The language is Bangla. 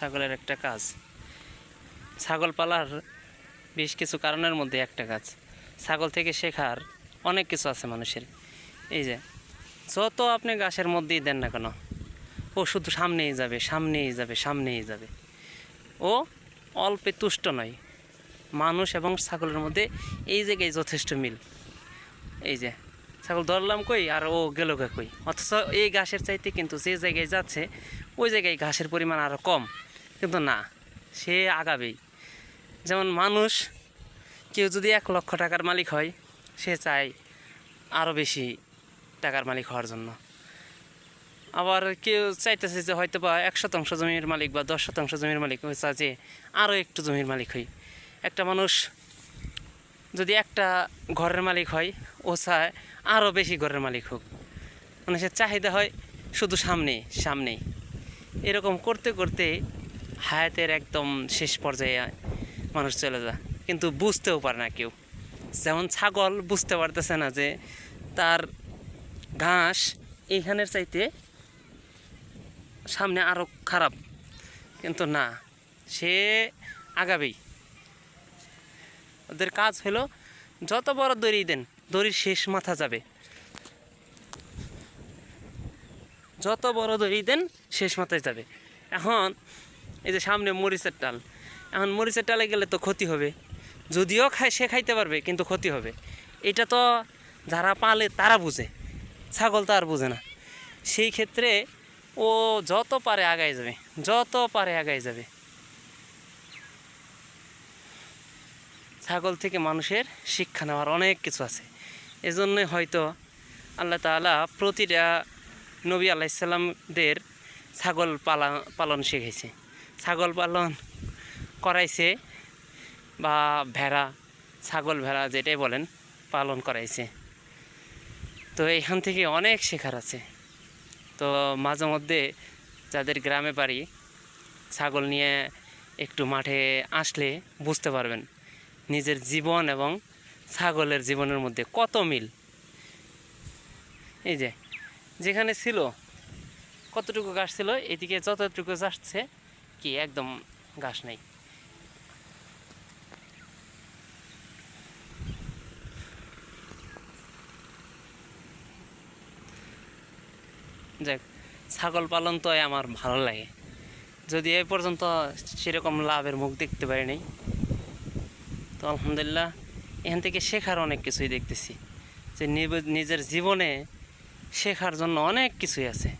ছাগলের একটা কাজ। ছাগল পালার বেশ কিছু কারণের মধ্যে একটা কাজ। ছাগল থেকে শেখার অনেক কিছু আছে মানুষের। এই যে, যত আপনি গাছের মধ্যেই দেন না কেন, ও শুধু সামনেই যাবে সামনেই যাবে সামনেই যাবে। ও অল্পে তুষ্ট নয়, মানুষ এবং ছাগলের মধ্যে এই জায়গায় যথেষ্ট মিল। এই যে, ছাগল ধরলাম কই আর ও গেল কই? অথচ এই ঘাসের চাইতে কিন্তু যে জায়গায় যাচ্ছে, ওই জায়গায় ঘাসের পরিমাণ আরও কম। কিন্তু না, সে আগাবেই। যেমন মানুষ, কেউ যদি এক লক্ষ টাকার মালিক হয়, সে চায় আরও বেশি টাকার মালিক হওয়ার জন্য। আবার কেউ চাইতেছে যে হয়তো বা এক শতাংশ জমির মালিক বা দশ শতাংশ জমির মালিক হয়ে চায় যে আরও একটু জমির মালিক হই। একটা মানুষ যদি একটা ঘরের মালিক হয়, ও চায় আরও বেশি ঘরের মালিক হোক। মানে সে চাহিদা হয় শুধু সামনে সামনেই। এরকম করতে করতে হায়াতের একদম শেষ পর্যায়ে মানুষ চলে যায়। কিন্তু বুঝতেও পারে না কেউ। যেমন ছাগল বুঝতে পারতেছে না যে তার ঘাস এইখানের চাইতে সামনে আরও খারাপ। কিন্তু না, সে আগাবেই। ওদের কাজ হলো যত বড় দড়ি দেন, দড়ির শেষ মাথা যাবে। যত বড় দড়ি দেন, শেষ মাথায় যাবে। এখন এই যে সামনে মরিচের টাল এখন মরিচের টালে গেলে তো ক্ষতি হবে। যদিও খায়, সে খাইতে পারবে, কিন্তু ক্ষতি হবে। এটা তো যারা পালে তারা বুঝে। ছাগল তো আর বুঝে না। সেই ক্ষেত্রে ও যত পারে আগায় যাবে, যত পারে আগায় যাবে। ছাগল থেকে মানুষের শিক্ষা নেওয়ার অনেক কিছু আছে। এজন্যই হয়তো আল্লাহ তাআলা প্রতিটা নবী আলাইসাল্লামদের ছাগল পালা, পালন শিখেছে ছাগল পালন করাইছে বা ভেড়া, ছাগল ভেড়া যেটাই বলেন, পালন করাইছে। তো এখান থেকে অনেক শেখার আছে। তো মাঝে মধ্যে যাদের গ্রামে বাড়ি, ছাগল নিয়ে একটু মাঠে আসলে বুঝতে পারবেন নিজের জীবন এবং ছাগলের জীবনের মধ্যে কত মিল। এই যে, যেখানে ছিল, কতটুকু গাছ ছিল, এদিকে যতটুকু যাচ্ছে কি, একদম ঘাস নাই। যাক, ছাগল পালন তো আমার ভালো লাগে। যদি এ পর্যন্ত সেরকম লাভের মুখ দেখতে পারিনি তো আলহামদুলিল্লাহ এখান থেকে শেখার অনেক কিছুই দেখতেছি। যে নিজের জীবনে শেখার জন্য অনেক কিছুই আছে।